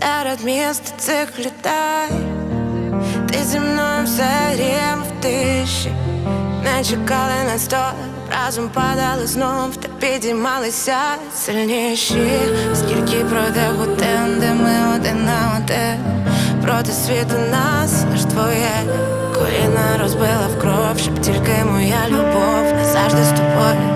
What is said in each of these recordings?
серед міст цих людей. Ти зі мною все рівно в тиші, не чекали на сто, разом падали знов, та підіймалися сильніші. Скільки пройде годин, де ми один на один проти світу нас, лиш твоє коліна розбила в кров, щоб тільки моя любов назавжди з тобою.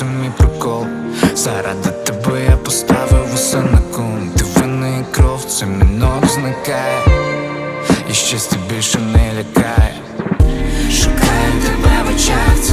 це мій прикол. Заради тебе я поставив усе на кум Ти винний кров, це мінок зникає, і щастя більше не лякає. Шукаю тебе в очах, це